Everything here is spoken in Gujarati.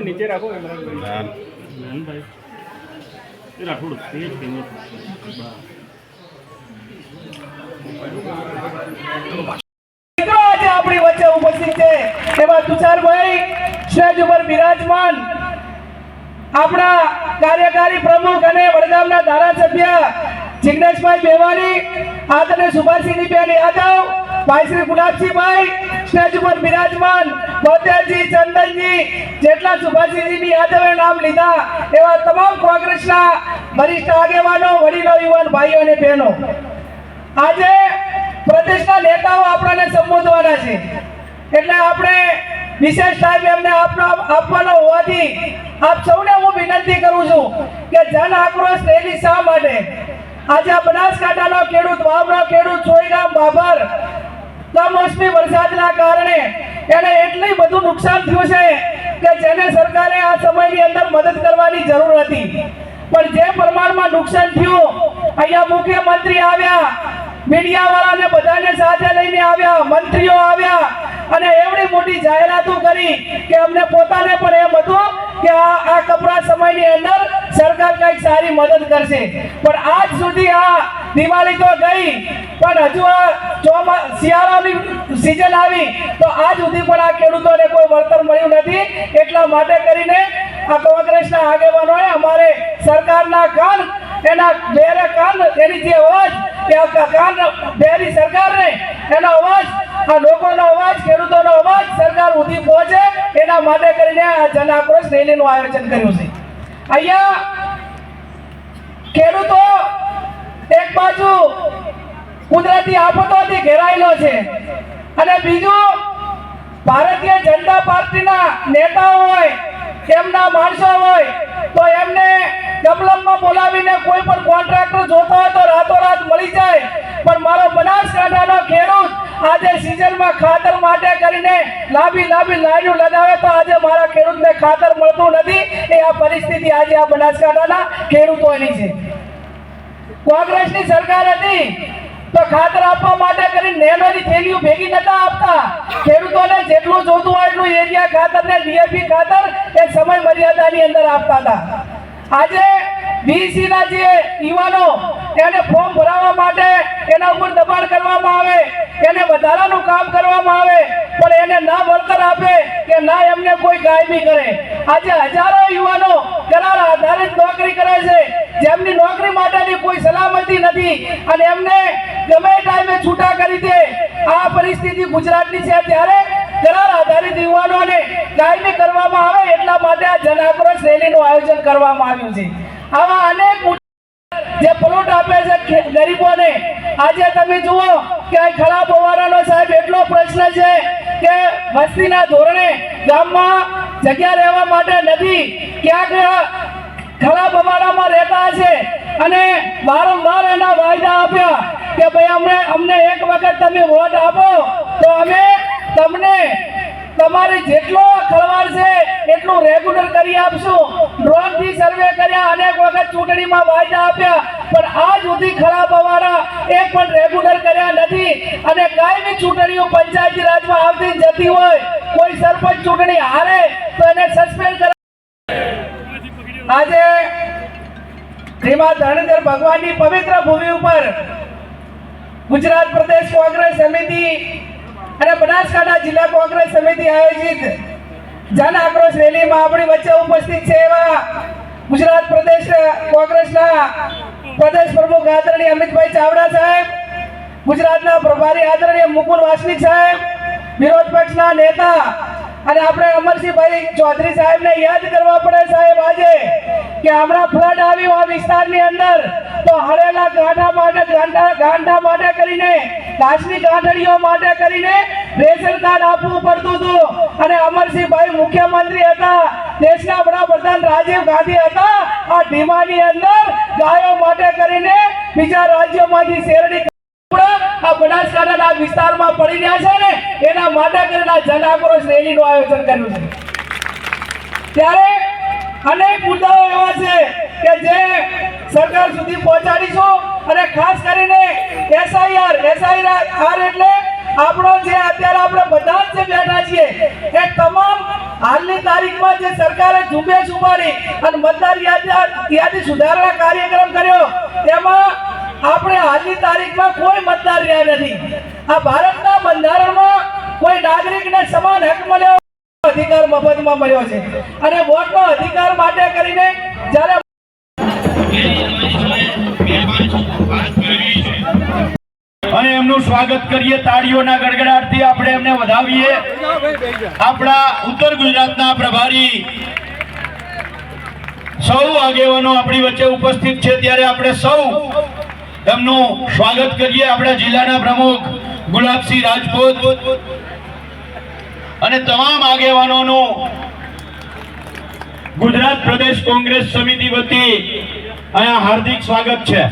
નીચે રાખો. મોહનભાઈ એ રાખોડું તેજ ફેમસ આપણી વચ્ચે ઉપસ્થિત છે એવા તુષારભાઈ સ્ટેજ ઉપર બિરાજમાન આપણા કાર્યકારી પ્રમુખ અને વડગામના ધારાસભ્ય જિગ્નેશભાઈ બેવાની આદરણીય સુભાષિનીબેન યાદવ ભાઈ શ્રી ગુલાબસિંહભાઈ સ્ટેજ ઉપર બિરાજમાન બોતેરજી ચંદનજી, જેટલા સુભાષિનીજી યાદવે નામ લીધા એવા તમામ કોંગ્રેસના વરિષ્ઠ આગેવાનો, વડીલો, યુવાન ભાઈઓ અને બહેનો. આજે પ્રદેશના નેતાઓ આપણને સંબોધવાના છે. એટલે આપણે વિશેષ ટાઈમ એમને આપનો- આપવાનો હોવાથી આપ સૌને હું વિનંતી કરું છું કે જન આક્રોશ રેલી શા માટે? આજે આ બનાસકાંઠાનો ખેડૂત, વાવનો ખેડૂત સોયગામ બાબર કમોસમી વરસાદના કારણે એને એટલું બધું નુકસાન થયું છે કે જેને સરકારે આ સમયની અંદર મદદ કરવાની જરૂર હતી. પણ જે પ્રમાણમાં નુકસાન થયું, અહીંયા મુખ્યમંત્રી આવ્યા મીડિયા વાળાને બધાને સાથે લઈને આવ્યા, મંત્રીઓ આવ્યા, અને એવડી મોટી જાહેરાતો કરી કે અમને પોતાને પણ એમ હતું કે આ આ કપરા સમયની અંદર સારી મદદ કરશે. પણ આજ સુધી આ દિવાળી તો ગઈ, પણ હજુ આ ચોમા, શિયાળાની સિઝન આવી, તો આજ સુધી પણ આ ખેડૂતોને કોઈ વળતર મળ્યું નથી. એટલા માટે કરીને આ કોંગ્રેસના આગેવાનોએ અમારે સરકારના કાન, એના બેરે કાન, એની જે અવાજ બેરી સરકારને, એનો અવાજ, આ લોકોનો અવાજ, ખેડૂતોનો અવાજ સરકાર સુધી પહોંચે. એના માટે કરીને આ જન આક્રોશ રેલીનું આયોજન કર્યું છે. અહીંયા ખેડૂતો, એક બાજુ કુદરતી આફતોથી ઘેરાયેલો છે. અને બીજું, ભારતીય જનતા પાર્ટીના નેતાઓ હોય એમના માણસો હોય, તો એમને ડબલમમાં બોલાવીને કોઈ પણ કોન્ટ્રાક્ટર જોતો હોય તો રાતોરાત મળી જાય. પણ મારો બનાસકાંઠાનો ખેડૂત આજે સિઝનમાં ખાતર માટે કરીને લાંબી લાંબી લાઈનો લગાવે તો આજે મારા ખેડૂતને ખાતર મળતું નથી. પરિસ્થિતિ આજે આ બનાસકાંઠાના ખેડૂતોની છે. કોંગ્રેસની સરકાર હતી તો ખાતર આપવા માટે કરીને નેનોની થેલીઓ ભેગી નતા આપતા. ખેડૂતોને જેટલું જોતું હોય એટલું એરિયા ખાતર ને ડીએપી ખાતર એ સમય મર્યાદાની અંદર આપતા હતા. આજે બીસી ના જે યુવાનો એને ફોર્મ ભરાવવા માટે એના ઉપર દબાણ કરવામાં આવે, એને વધારાનું કામ કરવામાં આવે, પણ એને ના વળતર આપે કે ના એમને કોઈ કાયમી કરે. આજે હજારો યુવાનો કરાર આધારિત નોકરી કરે છે, જેમની નોકરી માટેની કોઈ સલામતી નથી અને એમને ગમે ટાઈમે છૂટા કરી દે. આ પરિસ્થિતિ ગુજરાતની છે ત્યારે કરાર આધારિત યુવાનોને કાયમી કરવામાં આવે એટલા માટે આ જન આક્રોશ રેલીનું આયોજન કરવામાં આવ્યું છે. આવા અનેક જે પ્લોટ આપે છે ગરીબોને. આજે તમે જુઓ કે આ ખરાબ સાહેબ એટલો પ્રશ્ન છે કે વસ્તીના ધોરણે ગામમાં જગ્યા રહેવા માટે નથી, ક્યાંક ખરાબ અમારામાં રહેતા છે અને વારંવાર એના વાયદા આપ્યા કે ભાઈ અમને અમને એક વખત તમે વોટ આપો, તો અમે તમને તમારે જેટલો ખળવાળ છે, એટલું રેગ્યુલર કરી આપશું. ડ્રોનથી સર્વે કર્યા, અનેક વખત ચૂંટણીમાં વાયદા આપ્યા, પણ આજ સુધી ખરાબ અમારા એક પણ રેગ્યુલર કર્યા નથી. અને કાયમી ચૂંટણીઓ પંચાયતી રાજમાં આવતી જતી હોય, કોઈ સરપંચ ચૂંટણી હારે, તો એને સસ્પેન્ડ કરા આજે શ્રીમદ ધરણીધર ભગવાનની પવિત્ર ભૂમિ ઉપર ગુજરાત પ્રદેશ કોંગ્રેસ સમિતિ અને બનાસકાંઠા જિલ્લા કોંગ્રેસ સમિતિ આયોજિત જન આક્રોશ રેલીમાં આપણી વચ્ચે ઉપસ્થિત છે એવા ગુજરાત પ્રદેશ કોંગ્રેસના પ્રદેશ પ્રમુખ આદરણીય અમિતભાઈ ચાવડા સાહેબ, ગુજરાતના પ્રભારી આદરણીય મુકુલ વાસની સાહેબ, વિરોધ પક્ષના નેતા અને આપણે અમરસિંહભાઈ ચૌધરી સાહેબને યાદ કરવા પડે સાહેબ આજે કે હમણાં ફ્લડ આવ્યું આ વિસ્તારની અંદર, તો હળેલા ગાંઠા માટે, ગાંઠા ગાંઠા માટે કરીને, ઘાસની ગાંઠડીઓ માટે કરીને રેશન કાર્ડ આપવું પડતું હતું. અને અમરસિંહભાઈ મુખ્યમંત્રી હતા, દેશના વડાપ્રધાન રાજીવ ગાંધી હતા. આ ધીમાની અંદર ગાયો માટે કરીને બીજા રાજ્યોમાંથી શેરડી વિસ્તારમાં પડી રહ્યા છે ને, એના માટે કરીને આ જન રેલીનું આયોજન કર્યું છે. ત્યારે અનેક મુદ્દાઓ એવા છે કે જે સરકાર સુધી પહોંચાડીશું અને ખાસ કરીને એસઆઈઆર એસઆઈઆર એટલે આપણો જે અત્યારે આપણે બધા જ બેઠા છીએ, એ તમામ હાલની તારીખમાં જે સરકારે ઝુંબેશ ઉપાડી અને મતદાર યાદી સુધારણા કાર્યક્રમ કર્યો, એમાં આપણે હાલની તારીખમાં કોઈ મતદાર રહ્યા નથી. આ ભારતના બંધારણમાં કોઈ નાગરિકને સમાન હક મળ્યો અધિકાર મફતમાં મળ્યો છે. અને વોટનો અધિકાર માટે કરીને જ્યારે અને એમનું સ્વાગત કરીએ, તાળીઓના ગડગડાટથી આપણે એમને વધાવીએ. આપણા ઉત્તર ગુજરાતના પ્રભારી સૌ આગેવાનો આપણી વચ્ચે ઉપસ્થિત છે. ત્યારે આપણે સૌ એમનું સ્વાગત કરીએ આપણા જિલ્લાના પ્રમુખ ગુલાબસિંહ રાજપૂત અને તમામ આગેવાનોનું ગુજરાત પ્રદેશ કોંગ્રેસ સમિતિ વતી અહીંયા હાર્દિક સ્વાગત છે.